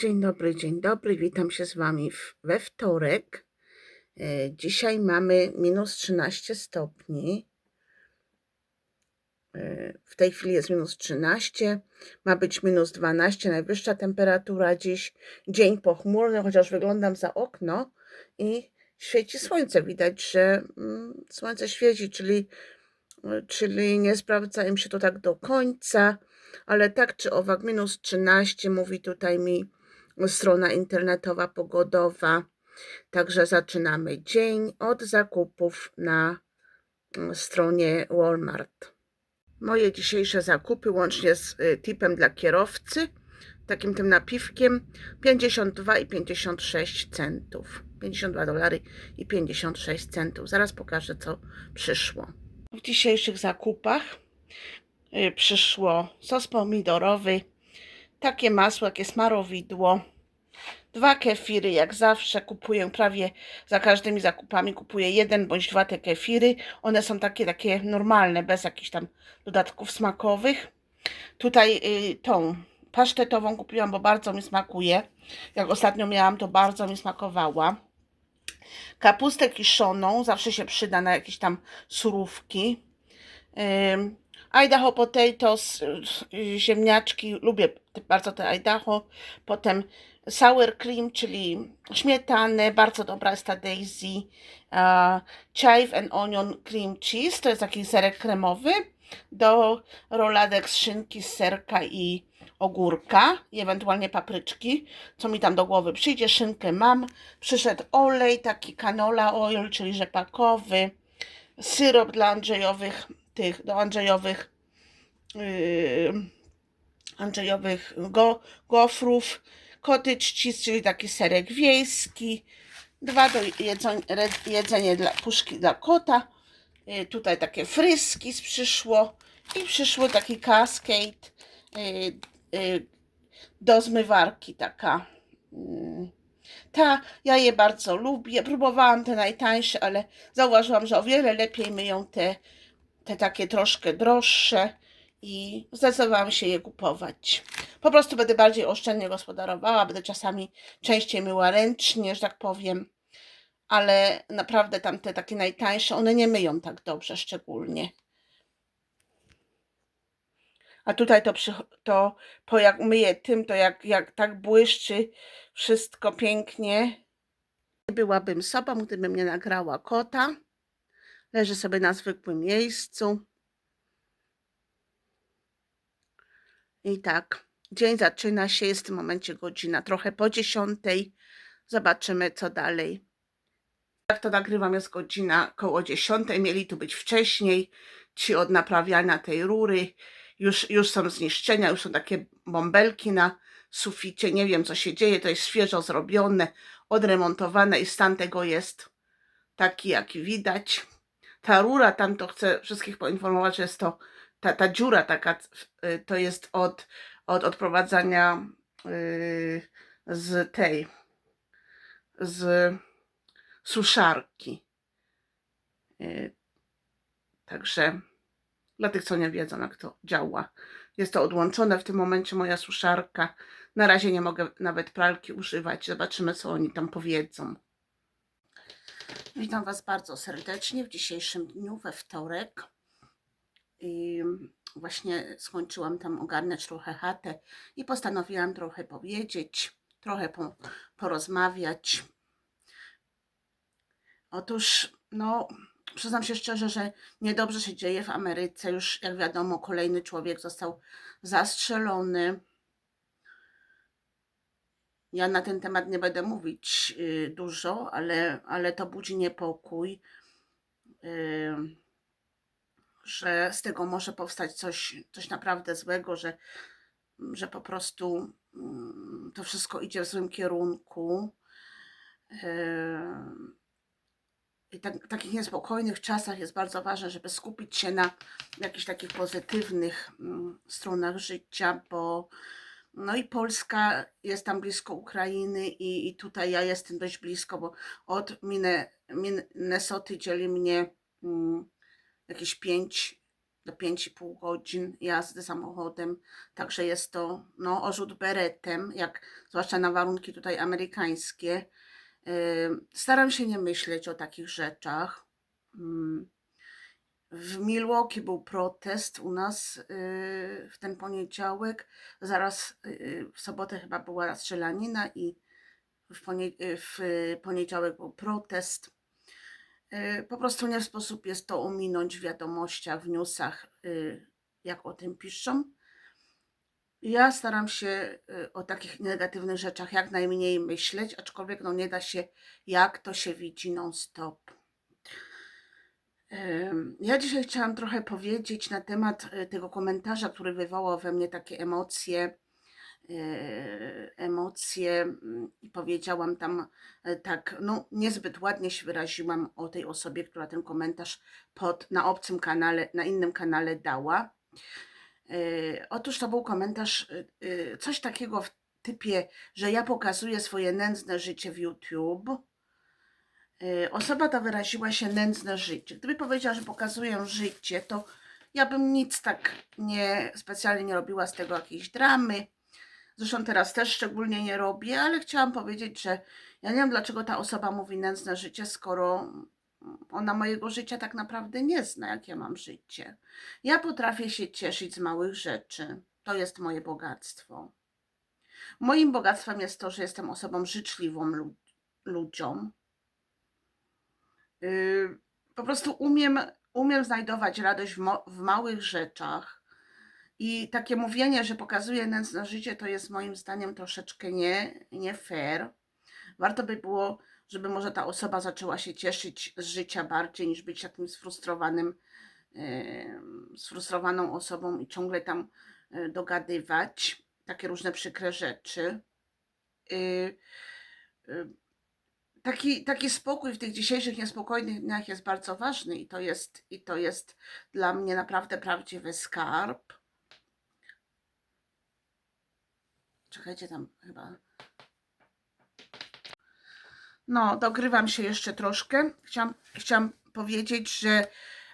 Dzień dobry, dzień dobry. Witam się z Wami we wtorek. E, Dzisiaj mamy minus 13 stopni. E, W tej chwili jest minus 13. Ma być minus 12, najwyższa temperatura dziś. Dzień pochmurny, chociaż wyglądam za okno i świeci słońce. Widać, że mm, słońce świeci, czyli, czyli nie sprawdza im się to tak do końca. Ale tak czy owak, minus 13 mówi tutaj mi strona internetowa pogodowa. Także zaczynamy dzień od zakupów na mm, stronie Walmart. Moje dzisiejsze zakupy, łącznie z y, tipem dla kierowcy, takim tym napiwkiem, 52 i 56 centów. 52 dolary i 56 centów. Zaraz pokażę, co przyszło. W dzisiejszych zakupach y, przyszło sos pomidorowy, takie masło, jakie smarowidło, dwa kefiry, jak zawsze kupuję prawie za każdymi zakupami, kupuję jeden bądź dwa te kefiry. One są takie, takie normalne, bez jakichś tam dodatków smakowych. Tutaj y, tą pasztetową kupiłam, bo bardzo mi smakuje. Jak ostatnio miałam, to bardzo mi smakowała. Kapustę kiszoną, zawsze się przyda na jakieś tam surówki. Ym, Idaho potatoes, y, ziemniaczki, lubię bardzo te Idaho. Potem sour cream, czyli śmietanę, bardzo dobra jest ta Daisy. Uh, chive and onion cream cheese, to jest taki serek kremowy. Do roladek z szynki, z serka i ogórka i ewentualnie papryczki, co mi tam do głowy przyjdzie. Szynkę mam. Przyszedł olej, taki canola oil, czyli rzepakowy. Syrop dla Andrzejowych, tych, do Andrzejowych yy, Andrzejowych go, gofrów, cottage cheese, czyli taki serek wiejski, dwa do jedzeń, re- jedzenie dla puszki dla kota, yy, tutaj takie fryski przyszło i przyszło taki cascade yy, yy, do zmywarki taka. Yy. Ta, ja je bardzo lubię. Próbowałam te najtańsze, ale zauważyłam, że o wiele lepiej myją te, te takie troszkę droższe i zdecydowałam się je kupować. Po prostu będę bardziej oszczędnie gospodarowała, będę czasami częściej myła ręcznie, że tak powiem, ale naprawdę tamte takie najtańsze, one nie myją tak dobrze szczególnie. A tutaj to, przy, to po jak myję tym, to jak, jak tak błyszczy wszystko pięknie. Byłabym sobą, gdybym nie nagrała kota. Leży sobie na zwykłym miejscu. I tak, dzień zaczyna się, jest w tym momencie godzina trochę po dziesiątej. Zobaczymy, co dalej. Jak to nagrywam, jest godzina koło dziesiątej. Mieli tu być wcześniej. Ci od naprawiania tej rury już, już są zniszczenia, już są takie bąbelki na suficie. Nie wiem, co się dzieje. To jest świeżo zrobione, odremontowane i stan tego jest taki, jaki widać. Ta rura, tam to chcę wszystkich poinformować, że jest to ta, ta dziura taka, y, to jest od, od odprowadzania y, z tej, z suszarki. Y, Także dla tych, co nie wiedzą, jak to działa. Jest to odłączone w tym momencie moja suszarka. Na razie nie mogę nawet pralki używać. Zobaczymy, co oni tam powiedzą. Witam Was bardzo serdecznie w dzisiejszym dniu, we wtorek. I właśnie skończyłam tam ogarniać trochę chatę i postanowiłam trochę powiedzieć, trochę po, porozmawiać. Otóż, no, przyznam się szczerze, że niedobrze się dzieje w Ameryce. Już, jak wiadomo, kolejny człowiek został zastrzelony. Ja na ten temat nie będę mówić y, dużo, ale, ale to budzi niepokój. Y, że z tego może powstać coś, coś naprawdę złego, że, że po prostu mm, to wszystko idzie w złym kierunku. Em, I tak, w takich niespokojnych czasach jest bardzo ważne, żeby skupić się na jakichś takich pozytywnych mm, stronach życia, bo no i Polska jest tam blisko Ukrainy i, i tutaj ja jestem dość blisko, bo od Minne, Minnesoty dzieli mnie mm, jakieś 5 do 5,5 godzin jazdy samochodem, także jest to no, orzut beretem, jak zwłaszcza na warunki tutaj amerykańskie. Staram się nie myśleć o takich rzeczach. Mm. W Milwaukee był protest u nas yy, w ten poniedziałek. Zaraz yy, w sobotę chyba była strzelanina i w poniedziałek był protest. Yy, Po prostu nie sposób jest to ominąć w wiadomościach, w newsach, yy, jak o tym piszą. Ja staram się y, o takich negatywnych rzeczach jak najmniej myśleć, aczkolwiek no nie da się, jak to się widzi non-stop. Ja dzisiaj chciałam trochę powiedzieć na temat y, tego komentarza, który wywołał we mnie takie emocje, emocje mm, i powiedziałam tam e, tak, no niezbyt ładnie się wyraziłam o tej osobie, która ten komentarz pod, na obcym kanale, na innym kanale dała. E, Otóż to był komentarz, coś takiego w typie, że ja pokazuję swoje nędzne życie w YouTube. E, Osoba ta wyraziła się nędzne życie. Gdyby powiedziała, że pokazuję życie, to ja bym nic tak nie specjalnie nie robiła z tego jakiejś dramy. Zresztą teraz też szczególnie nie robię, ale chciałam powiedzieć, że ja nie wiem, dlaczego ta osoba mówi nędzne życie, skoro ona mojego życia tak naprawdę nie zna, jak ja mam życie. Ja potrafię się cieszyć z małych rzeczy. To jest moje bogactwo. Moim bogactwem jest to, że jestem osobą życzliwą lu- ludziom. Yy, po prostu umiem, umiem znajdować radość w, w małych rzeczach. I takie mówienie, że pokazuje nędzne życie, to jest moim zdaniem troszeczkę nie, nie fair. Warto by było, żeby może ta osoba zaczęła się cieszyć z życia bardziej, niż być takim sfrustrowanym, em, sfrustrowaną osobą i ciągle tam e, dogadywać takie różne przykre rzeczy. Y, y, Taki, taki spokój w tych dzisiejszych niespokojnych dniach jest bardzo ważny i to jest, i to jest dla mnie naprawdę prawdziwy skarb. Czekajcie tam chyba. No, dogrywam się jeszcze troszkę. Chciałam, chciałam powiedzieć, że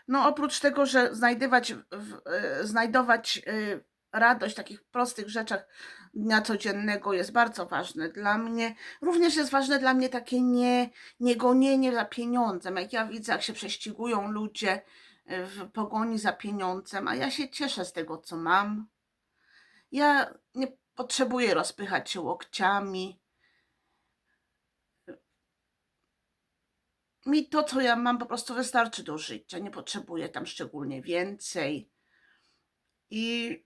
no oprócz tego, że znajdywać, w, e, znajdować e, radość w takich prostych rzeczach dnia codziennego jest bardzo ważne dla mnie. Również jest ważne dla mnie takie nie, nie gonienie za pieniądzem. Jak ja widzę, jak się prześcigują ludzie e, w pogoni za pieniądzem, a ja się cieszę z tego, co mam. Ja nie potrzebuję rozpychać się łokciami. Mi to, co ja mam, po prostu wystarczy do życia. Nie potrzebuję tam szczególnie więcej. I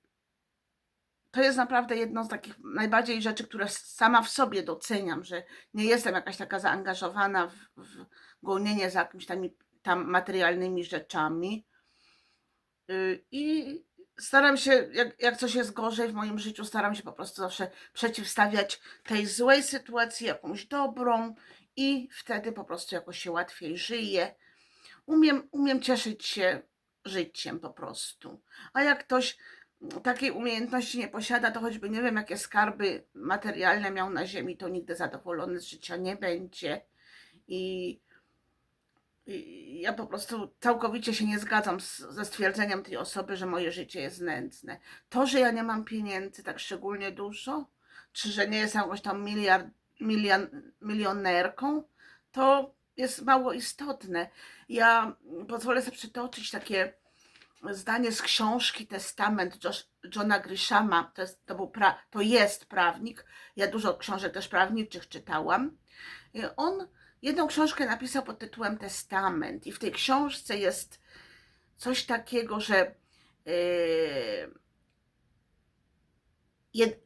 to jest naprawdę jedno z takich najbardziej rzeczy, które sama w sobie doceniam, że nie jestem jakaś taka zaangażowana w, w gonienie za jakimiś tam, tam materialnymi rzeczami. Y, I staram się, jak, jak coś jest gorzej w moim życiu, staram się po prostu zawsze przeciwstawiać tej złej sytuacji jakąś dobrą i wtedy po prostu jakoś się łatwiej żyje. Umiem, umiem cieszyć się życiem po prostu. A jak ktoś takiej umiejętności nie posiada, to choćby nie wiem, jakie skarby materialne miał na ziemi, to nigdy zadowolony z życia nie będzie. I, ja po prostu całkowicie się nie zgadzam z, ze stwierdzeniem tej osoby, że moje życie jest nędzne. To, że ja nie mam pieniędzy tak szczególnie dużo, czy że nie jestem jakąś tam miliard, milion, milionerką, to jest mało istotne. Ja pozwolę sobie przytoczyć takie zdanie z książki Testament Josh, Johna Grishama. To jest, to, był pra, to jest prawnik. Ja dużo książek też prawniczych czytałam. On jedną książkę napisał pod tytułem Testament i w tej książce jest coś takiego, że jed,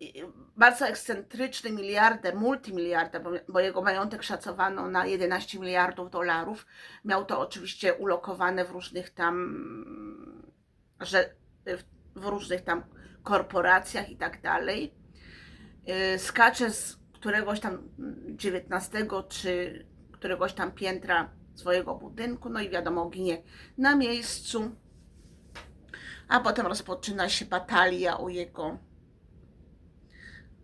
bardzo ekscentryczny miliarder, multimiliarder, bo, jego majątek szacowano na 11 miliardów dolarów. Miał to oczywiście ulokowane w różnych tam, że w, różnych tam korporacjach i tak dalej. Yy, Skacze z któregoś tam 19 czy któregoś tam piętra swojego budynku, no i wiadomo, ginie na miejscu. A potem rozpoczyna się batalia o jego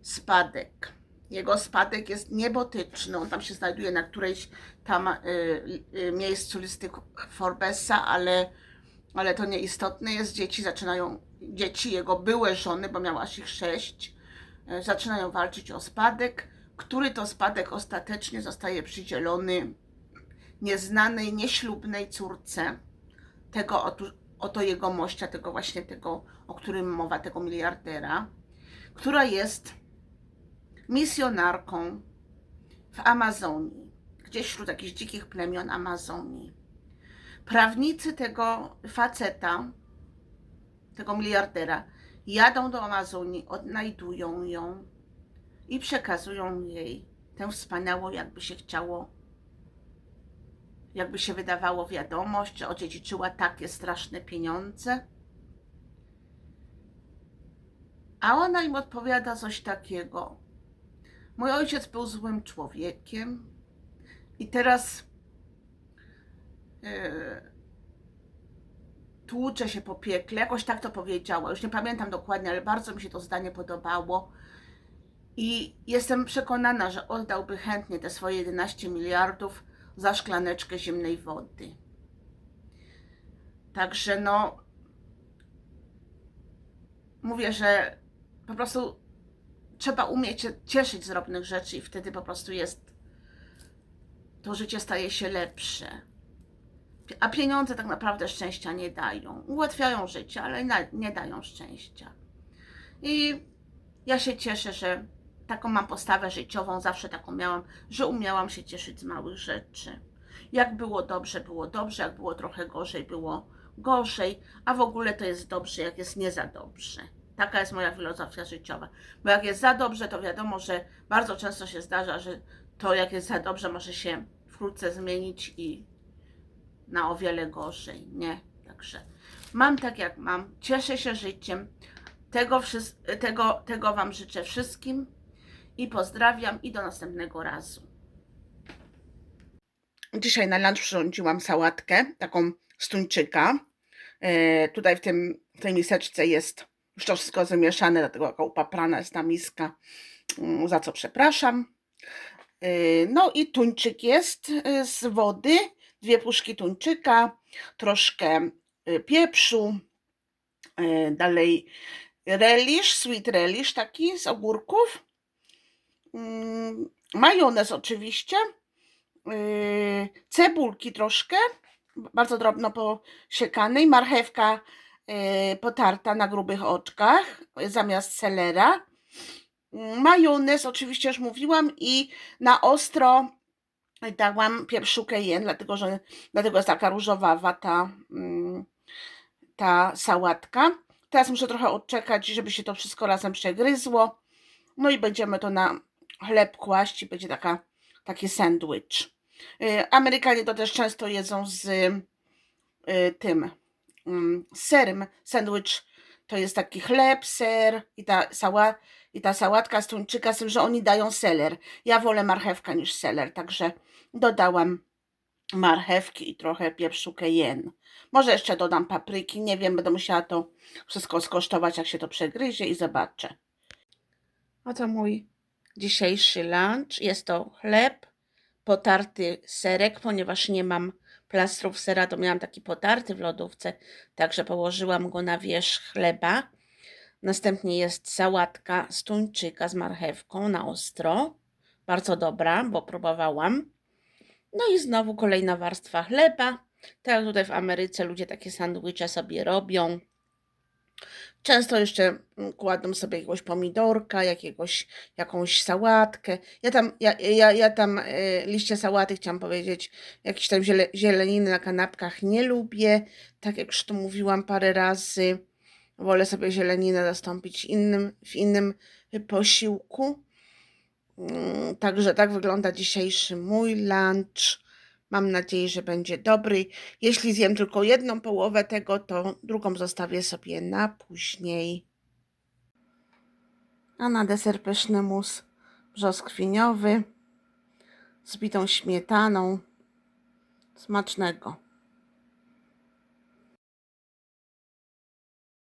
spadek. Jego spadek jest niebotyczny. On tam się znajduje na którejś tam y, y, miejscu listy Forbesa, ale ale to nieistotne jest. Dzieci zaczynają, dzieci jego były żony, bo miała ich sześć, e, zaczynają walczyć o spadek, który to spadek ostatecznie zostaje przydzielony nieznanej, nieślubnej córce tego oto, oto jego mościa, tego właśnie tego, o którym mowa, tego miliardera, która jest misjonarką w Amazonii, gdzieś wśród jakichś dzikich plemion Amazonii. Prawnicy tego faceta, tego miliardera, jadą do Amazonii, odnajdują ją i przekazują jej tę wspaniałą, jakby się chciało, jakby się wydawało, wiadomość, że odziedziczyła takie straszne pieniądze. A ona im odpowiada coś takiego. Mój ojciec był złym człowiekiem i teraz yy, tłucze się po piekle. Jakoś tak to powiedziała. Już nie pamiętam dokładnie, ale bardzo mi się to zdanie podobało. I jestem przekonana, że oddałby chętnie te swoje 11 miliardów za szklaneczkę zimnej wody. Także no, mówię, że po prostu trzeba umieć cieszyć z drobnych rzeczy i wtedy po prostu jest, to życie staje się lepsze. A pieniądze tak naprawdę szczęścia nie dają. Ułatwiają życie, ale nie dają szczęścia. I ja się cieszę, że taką mam postawę życiową, zawsze taką miałam, że umiałam się cieszyć z małych rzeczy. Jak było dobrze, było dobrze, jak było trochę gorzej, było gorzej, a w ogóle to jest dobrze, jak jest nie za dobrze. Taka jest moja filozofia życiowa. Bo jak jest za dobrze, to wiadomo, że bardzo często się zdarza, że to jak jest za dobrze może się wkrótce zmienić i na o wiele gorzej, nie? Także mam tak jak mam, cieszę się życiem. Tego, tego, tego Wam życzę wszystkim i pozdrawiam i do następnego razu. Dzisiaj na lunch przyrządziłam sałatkę, taką z tuńczyka. E, tutaj w, tym, w tej miseczce jest już to wszystko zamieszane, dlatego jaka upaprana jest ta miska, mm, za co przepraszam. E, no i tuńczyk jest e, z wody, dwie puszki tuńczyka, troszkę pieprzu, e, dalej relish, sweet relish taki z ogórków, majonez oczywiście, yy, cebulki troszkę, bardzo drobno posiekanej, marchewka yy, potarta na grubych oczkach zamiast selera, mm, majonez oczywiście już mówiłam i na ostro dałam pieprzu cayenne, dlatego, że, dlatego jest taka różowa ta, mm, ta sałatka. Teraz muszę trochę odczekać, żeby się to wszystko razem przegryzło. No i będziemy to na chleb kłaść i będzie taka, taki sandwich. Y, Amerykanie to też często jedzą z y, tym mm, serem. Sandwich to jest taki chleb, ser i ta, sała, i ta sałatka z tuńczyka, z tym, że oni dają seler. Ja wolę marchewka niż seler, także dodałam marchewki i trochę pieprzu cayenne. Może jeszcze dodam papryki, nie wiem, będę musiała to wszystko skosztować, jak się to przegryzie i zobaczę. Oto mój dzisiejszy lunch. Jest to chleb, potarty serek, ponieważ nie mam plastrów sera, to miałam taki potarty w lodówce, także położyłam go na wierzch chleba. Następnie jest sałatka z tuńczyka z marchewką na ostro. Bardzo dobra, bo próbowałam. No i znowu kolejna warstwa chleba. Tak jak tutaj w Ameryce ludzie takie sandwicze sobie robią. Często jeszcze mm, kładą sobie jakiegoś pomidorka, jakiegoś, jakąś sałatkę. Ja tam, ja, ja, ja tam y, liście sałaty chciałam powiedzieć, jakieś tam ziele, zieleniny na kanapkach nie lubię. Tak jak już to mówiłam parę razy, wolę sobie zieleninę zastąpić innym, w innym posiłku. Mm, także tak wygląda dzisiejszy mój lunch. Mam nadzieję, że będzie dobry. Jeśli zjem tylko jedną połowę tego, to drugą zostawię sobie na później. A na deser pyszny mus brzoskwiniowy z bitą śmietaną. Smacznego.